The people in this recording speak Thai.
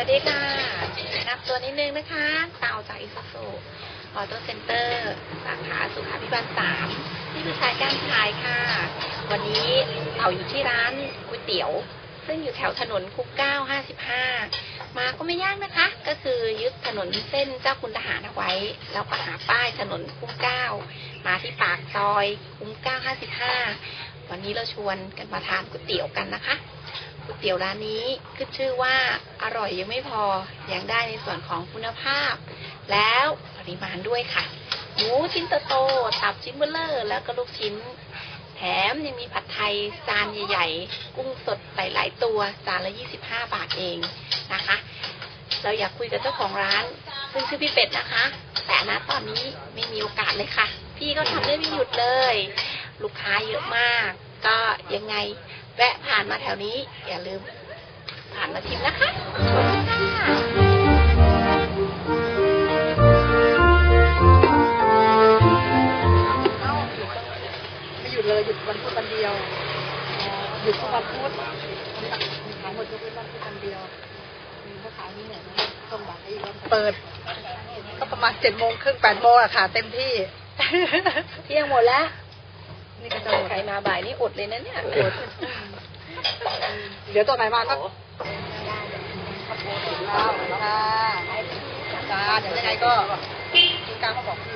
ัสดีค่ะนับตัวนิดนึงนะคะเตาจากอิสุสุออโต้เซ็นเตอร์สาขาสุขาพิบาลสามที่ผู้ชายการขายค่ะ วันนี้เต่าอยู่ที่ร้านก๋วยเตี๋ยว ซึ่งอยู่แถวถนนคุกเก้าห้าสิบห้ามาก็ไม่ยากนะคะ ก็คือยึดถนนเส้นเจ้าคุณทหารเอาไว้ แล้วก็หาป้ายถนนคุ้มเก้ามาที่ปากซอยคุ้มเก้าห้าสิบห้าวันนี้เราชวนกันมาทานก๋วยเตี๋ยวกันนะคะ ก๋วยเตี๋ยวร้านนี้ขึ้นชื่อว่าอร่อยยังไม่พอยังได้ในส่วนของคุณภาพ แล้วปริมาณด้วยค่ะ หมูชิ้นโตๆตับชิ้นเบลเลอร์ แล้วก็ลูกชิ้น แถมยังมีผัดไทยจานใหญ่ ๆ กุ้งสดหลายๆตัวจานละ25 บาทเองนะคะ เราอยากคุยกับเจ้าของร้าน ซึ่งชื่อพี่เป็ดนะคะ แต่ณตอนนี้ไม่มีโอกาสเลยค่ะ พี่ก็ทำได้ไม่หยุดเลย ลูกค้าเยอะมาก ก็ยังไง แวะผ่านมาแถวนี้ อย่าลืม ผ่านมาชิมนะคะขอบคุณค่ะไม่หยุดเลยหยุดวันพุธวันเดียวหยุดทุกวันพุธขายหมดยกเว้นวันพุธวันเดียวมีเขาขายนี่เนี่ยนะต้มบาทอีกวันเปิด ก็ประมาณเจ็ดโมงครึ่งแปดโมงอะค่ะ เต็มที่เที่ยงหมดแล้วนี่ก็จะหมดใครมาบ่ายนี่อดเลยนะเนี่ยอด เดี๋ยวตัวไหนมาก็จ้าจ้าเดี๋ยวยังไงก็คุณกลางเขาบอกพี่